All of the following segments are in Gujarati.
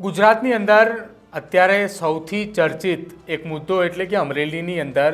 ગુજરાતની અંદર અત્યારે સૌથી ચર્ચિત એક મુદ્દો એટલે કે અમરેલીની અંદર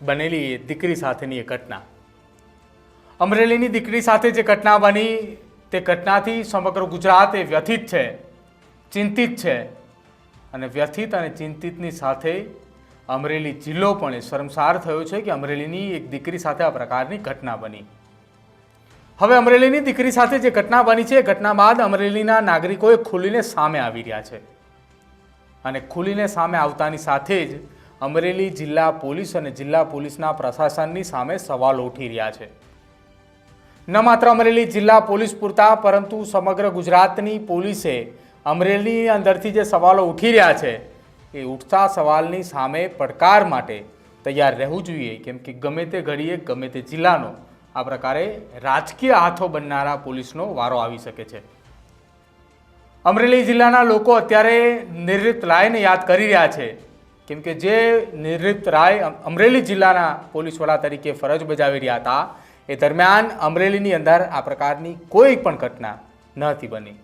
બનેલી દીકરી સાથેની એ ઘટના. અમરેલીની દીકરી સાથે જે ઘટના બની, તે ઘટનાથી સમગ્ર ગુજરાત એ વ્યથિત છે, ચિંતિત છે અને વ્યથિત અને ચિંતિતની સાથે અમરેલી જિલ્લો પણ એ શર્મસાર થયો છે કે અમરેલીની એક દીકરી સાથે આ પ્રકારની ઘટના બની. હવે અમરેલીની દીકરી સાથે જે ઘટના બની છે ઘટના બાદ અમરેલીના નાગરિકોએ ખુલીને સામે આવી રહ્યા છે. અને ખુલીને સામે આવતાની સાથે જ અમરેલી જિલ્લા પોલીસ અને જિલ્લા પોલીસના પ્રશાસનની સામે સવાલો ઉઠી રહ્યા છે. ન માત્ર અમરેલી જિલ્લા પોલીસ પૂરતા, પરંતુ સમગ્ર ગુજરાતની પોલીસે અમરેલીની અંદરથી જે સવાલો ઉઠી રહ્યા છે, એ ઉઠતા સવાલની સામે પડકાર માટે તૈયાર રહેવું જોઈએ. કેમ કે ગમે તે ઘડીએ, ગમે તે જિલ્લાનો આ પ્રકારે રાજકીય હાથો બનનારા પોલીસનો વારો આવી શકે છે. અમરેલી જિલ્લાના લોકો અત્યારે નિવૃત્ત રાયને યાદ કરી રહ્યા છે. કેમ કે જે નિવૃત્ત રાય અમરેલી જિલ્લાના પોલીસ વડા તરીકે ફરજ બજાવી રહ્યા હતા, એ દરમિયાન અમરેલીની અંદર આ પ્રકારની કોઈ પણ ઘટના નહોતી બની.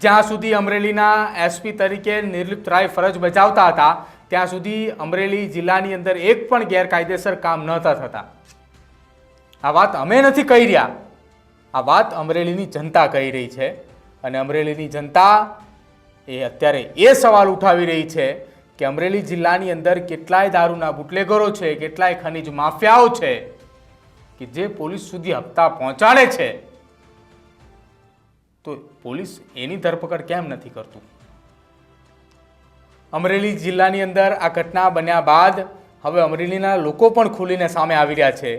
જ્યાં સુધી અમરેલીના એસપી તરીકે નિર્લિપ્ત રાય ફરજ બજાવતા હતા, ત્યાં સુધી અમરેલી જિલ્લાની અંદર એક પણ ગેરકાયદેસર કામ નહોતા થતા. આ વાત અમે નથી કહી રહ્યા. આ વાત અમરેલીની જનતા કહી રહી છે અને અમરેલીની જનતા એ અત્યારે એ સવાલ ઉઠાવી રહી છે કે અમરેલી જિલ્લાની અંદર કેટલાય દારૂના બુટલેગરો છે, કેટલાય ખનીજ માફિયાઓ છે કે જે પોલીસ સુધી હપ્તા પહોંચાડે છે. તો પોલીસ એની ધરપકડ કેમ નથી કરતું? અમરેલી જિલ્લાની અંદર આ ઘટના બન્યા બાદ હવે અમરેલીના લોકો પણ ખુલીને સામે આવી રહ્યા છે.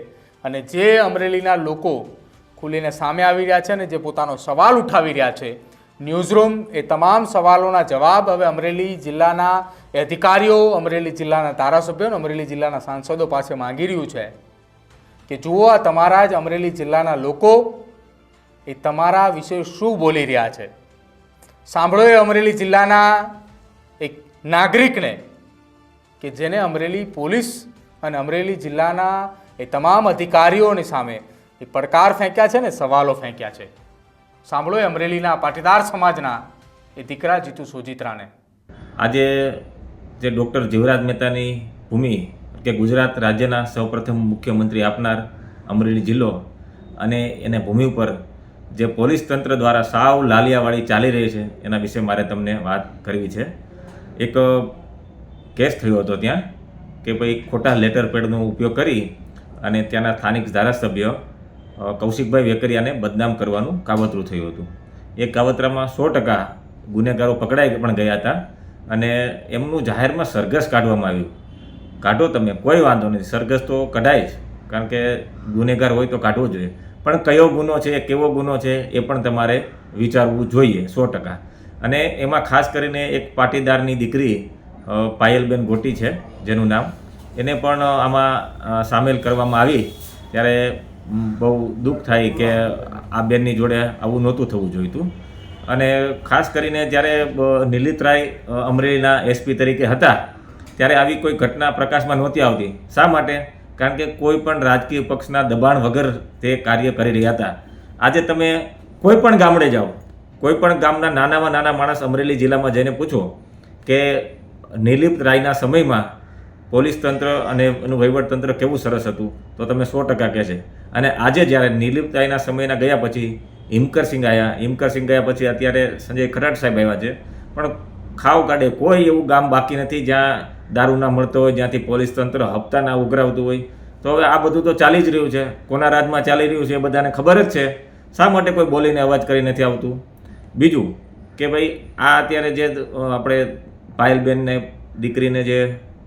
અને જે અમરેલીના લોકો ખુલીને સામે આવી રહ્યા છે અને જે પોતાનો સવાલ ઉઠાવી રહ્યા છે ન્યૂઝરૂમ એ તમામ સવાલોના જવાબ હવે અમરેલી જિલ્લાના અધિકારીઓ, અમરેલી જિલ્લાના ધારાસભ્યો અને અમરેલી જિલ્લાના સાંસદો પાસે માંગી રહ્યું છે કે જુઓ આ તમારા જ અમરેલી જિલ્લાના લોકો એ તમારા વિશે શું બોલી રહ્યા છે. સાંભળો એ અમરેલી જિલ્લાના એક નાગરિકને કે જેને અમરેલી પોલીસ અને અમરેલી જિલ્લાના એ તમામ અધિકારીઓની સામે એ પડકાર ફેંક્યા છે ને સવાલો ફેંક્યા છે. સાંભળો એ અમરેલીના પાટીદાર સમાજના એ દીકરા જીતુ સોજિત્રાને. આજે જે ડૉક્ટર જીવરાજ મહેતાની ભૂમિ કે ગુજરાત રાજ્યના સૌપ્રથમ મુખ્યમંત્રી આપનાર અમરેલી જિલ્લો અને એને ભૂમિ ઉપર જે પોલીસ તંત્ર દ્વારા સાવ લાલિયાવાળી ચાલી રહી છે, એના વિશે મારે તમને વાત કરવી છે. એક કેસ થયો હતો ત્યાં કે ભાઈ ખોટા લેટર પેડનો ઉપયોગ કરી અને ત્યાંના સ્થાનિક ધારાસભ્ય કૌશિકભાઈ વેકરિયાને બદનામ કરવાનું કાવતરું થયું હતું. એ કાવતરામાં સો ટકા ગુનેગારો પકડાઈ પણ ગયા હતા અને એમનું જાહેરમાં સરઘસ કાઢવામાં આવ્યું. કાઢો તમે, કોઈ વાંધો નથી સરઘસ તો કઢાય જ, કારણ કે ગુનેગાર હોય તો કાઢવો જોઈએ. પણ કયો ગુનો છે, કેવો ગુનો છે, એ પણ તમારે વિચારવું જોઈએ, સો ટકા. અને એમાં ખાસ કરીને એક પાટીદારની દીકરી પાયલબેન ગોટી છે, જેનું નામ એને પણ આમાં સામેલ કરવામાં આવી ત્યારે બહુ દુઃખ થાય કે આ બેનની જોડે આવું નહોતું થવું જોઈતું. અને ખાસ કરીને જ્યારે બ- રાય અમરેલીના એસપી તરીકે હતા, ત્યારે આવી કોઈ ઘટના પ્રકાશમાં નહોતી આવતી. શા માટે? કારણ કે કોઈ પણ રાજકીય પક્ષના દબાણ વગર તે કાર્ય કરી રહ્યા હતા. આજે તમે કોઈ પણ ગામડે જાઓ, કોઈ પણ ગામના નાનામાં નાના માણસ અમરેલી જિલ્લામાં જઈને પૂછો કે નિલિપ્ત રાયના સમયમાં પોલીસ તંત્ર અને એનું વહીવટ તંત્ર કેવું સરસ હતું, તો તમે સો ટકા કહે છે. અને આજે જ્યારે નિલિપ્ત સમયના ગયા પછી હિમકરસિંહ આવ્યા હિમકરસિંહ ગયા પછી અત્યારે સંજય ખરાટ સાહેબ આવ્યા છે. પણ ખાવ કાઢે. કોઈ એવું ગામ બાકી નથી જ્યાં દારૂ ના મળતો હોય, જ્યાંથી પોલીસ તંત્ર હપ્તા ના ઉઘરાવતું હોય. તો હવે આ બધું તો ચાલી જ રહ્યું છે. કોના રાજમાં ચાલી રહ્યું છે એ બધાને ખબર જ છે. શા માટે કોઈ બોલીને અવાજ કરી નથી આવતું? બીજું કે ભાઈ, આ અત્યારે જે આપણે પાયલબેનને દીકરીને જે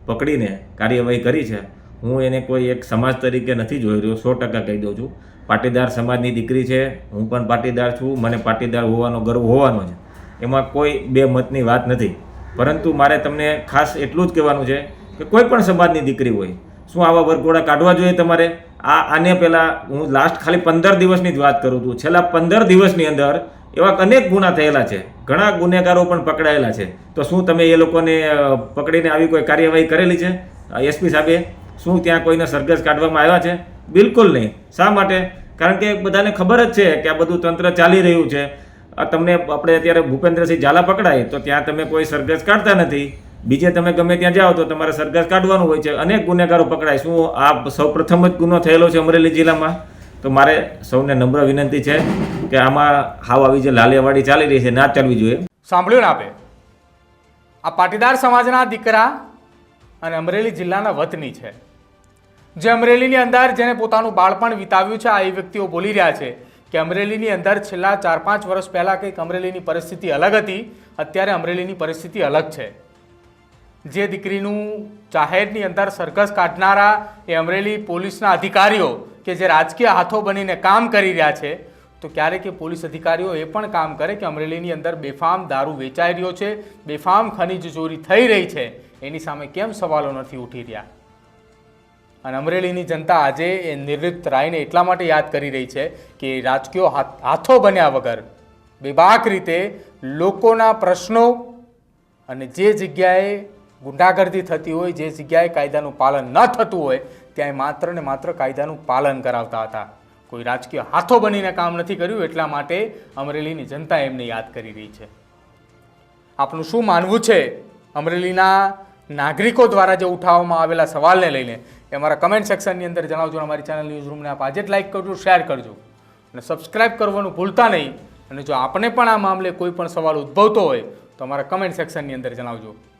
પકડીને કાર્યવાહી કરી છે. હું એને કોઈ એક સમાજ તરીકે નથી જોઈ રહ્યો, સો ટકા કહી દઉં છું. પાટીદાર સમાજની દીકરી છે, હું પણ પાટીદાર છું, મને પાટીદાર હોવાનો ગર્વ હોવાનો છે. એમાં કોઈ બે મતની વાત નથી. પરંતુ મારે તમને ખાસ એટલું જ કહેવાનું છે કે કોઈ પણ સમાજની દીકરી હોય શું આવા વરઘોડા કાઢવા જોઈએ તમારે? આ આને પહેલાં હું લાસ્ટ ખાલી પંદર દિવસની જ વાત કરું છું. છેલ્લા પંદર દિવસની અંદર એવા અનેક ગુના થયેલા છે. ઘણા ગુનેગારો પણ પકડાયેલા છે. તો શું તમે એ લોકોને પકડીને આવી કોઈ કાર્યવાહી કરેલી છે? એસપી સાહેબે શું ત્યાં કોઈને સરઘસ કાઢવામાં આવ્યા છે? બિલકુલ નહીં. શા માટે? કારણ કે બધાને ખબર જ છે કે આ બધું તંત્ર ચાલી રહ્યું છે. તમને આપણે અત્યારે ભૂપેન્દ્રસિંહ ઝાલા પકડાય તો ત્યાં તમે કોઈ સરઘસ કાઢતા નથી. બીજે તમે ગમે ત્યાં જાઓ તો તમારે સરઘસ કાઢવાનું હોય છે. અનેક ગુનેગારો પકડાય. શું આ સૌ પ્રથમ જ ગુનો થયેલો છે અમરેલી જિલ્લામાં? તો મારે સૌને નમ્ર વિનંતી છે કે આમાં હાવ આવી જે લાલિયાવાડી ચાલી રહી છે, ના ચાલવી જોઈએ. સાંભળ્યું ને આપે? આ પાટીદાર સમાજના દીકરા અને અમરેલી જિલ્લાના વતની છે. જે અમરેલીની અંદર જેને પોતાનું બાળપણ વિતાવ્યું છે, આ એ વ્યક્તિઓ બોલી રહ્યા છે કે અમરેલીની અંદર છેલ્લા ચાર પાંચ વર્ષ પહેલાં કંઈક અમરેલીની પરિસ્થિતિ અલગ હતી. અત્યારે અમરેલીની પરિસ્થિતિ અલગ છે. જે દીકરીનું જાહેરની અંદર સરઘસ કાઢનારા એ અમરેલી પોલીસના અધિકારીઓ કે જે રાજકીય હાથો બનીને કામ કરી રહ્યા છે, તો ક્યારેક એ પોલીસ અધિકારીઓ એ પણ કામ કરે કે અમરેલીની અંદર બેફામ દારૂ વેચાઈ રહ્યો છે, બેફામ ખનીજ ચોરી થઈ રહી છે, એની સામે કેમ સવાલો નથી ઉઠી રહ્યા? અને અમરેલીની જનતા આજે એ નિવૃત્ત રાયને એટલા માટે યાદ કરી રહી છે કે રાજકીય હાથ- બન્યા વગર બેબાક રીતે લોકોના પ્રશ્નો અને જે જગ્યાએ ગુંડાગર્દી થતી હોય, જે જગ્યાએ કાયદાનું પાલન ન થતું હોય ત્યાં માત્ર ને માત્ર કાયદાનું પાલન કરાવતા હતા. કોઈ રાજકીય હાથો બનીને કામ નથી કર્યું, એટલા માટે અમરેલીની જનતા એમને યાદ કરી રહી છે. આપનું શું માનવું છે? અમરેલીના નાગરિકો દ્વારા જે ઉઠાવવામાં આવેલા સવાલને લઈને, એ અમારા કમેન્ટ સેક્શનની અંદર જણાવજો અમારી ચેનલ ન્યૂઝ રૂમને આપ આજે જ લાઈક કરજો શેર કરજો. અને સબસ્ક્રાઇબ કરવાનું ભૂલતા નહીં. અને જો આપણે પણ આ મામલે કોઈ પણ સવાલ ઉદ્ભવતો હોય, તો અમારા કમેન્ટ સેક્શનની અંદર જણાવજો.